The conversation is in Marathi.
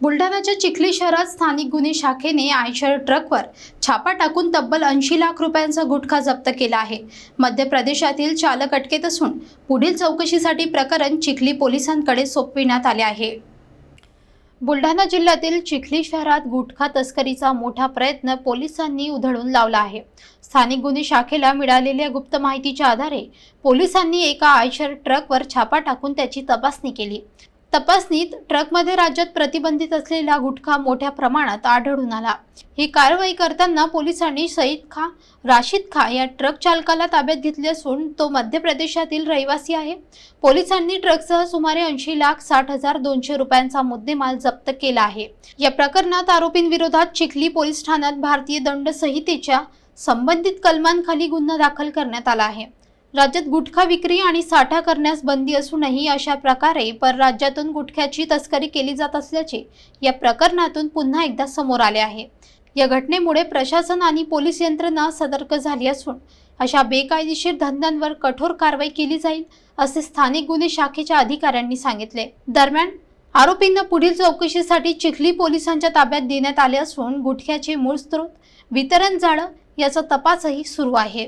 बुलढाण्याच्या चिखली शहरात स्थानिक गुन्हे शाखेने आयशर ट्रकवर छापा टाकून तब्बल ऐंशी लाख रुपयांचा गुटखा जप्त केला आहे. मध्य प्रदेशातील चालक अटकेत असून पुढील चौकशीसाठी प्रकरण चिखली पोलिसांकडे सोपविण्यात आले आहे. बुलढाणा जिल्ह्यातील चिखली शहरात गुटखा तस्करीचा मोठा प्रयत्न पोलिसांनी उधळून लावला आहे. स्थानिक गुन्हे शाखेला मिळालेल्या गुप्त माहितीच्या आधारे पोलिसांनी एका आयशर ट्रकवर छापा टाकून त्याची तपासणी केली. तपासणीत ट्रकमध्ये राज्यात प्रतिबंधित असलेला गुटखा मोठ्या प्रमाणात आढळून आला. ही कारवाई करताना पोलिसांनी सईद खा राशीद खा या ट्रक चालकाला ताब्यात घेतले असून तो मध्य प्रदेशातील रहिवासी आहे. पोलिसांनी ट्रकसह सुमारे ऐंशी लाख साठ हजार दोनशे रुपयांचा मुद्देमाल जप्त केला आहे. या प्रकरणात आरोपींविरोधात चिखली पोलीस ठाण्यात भारतीय दंड संहितेच्या संबंधित कलमांखाली गुन्हा दाखल करण्यात आला आहे. राज्यात गुटखा विक्री आणि साठा करण्यास बंदी असूनही अशा प्रकारे परराज्यातून गुटख्याची तस्करी केली जात असल्याचे या प्रकरणातून पुन्हा एकदा समोर आले आहे. या घटनेमुळे प्रशासन आणि पोलीस यंत्रणा सतर्क झाली असून अशा बेकायदेशीर धंद्यांवर कठोर कारवाई केली जाईल असे स्थानिक गुन्हे शाखेच्या अधिकाऱ्यांनी सांगितले. दरम्यान आरोपींना पुढील चौकशीसाठी चिखली पोलिसांच्या ताब्यात देण्यात आले असून गुटख्याचे मूळ स्रोत वितरण जाळं याचा तपासही सुरू आहे.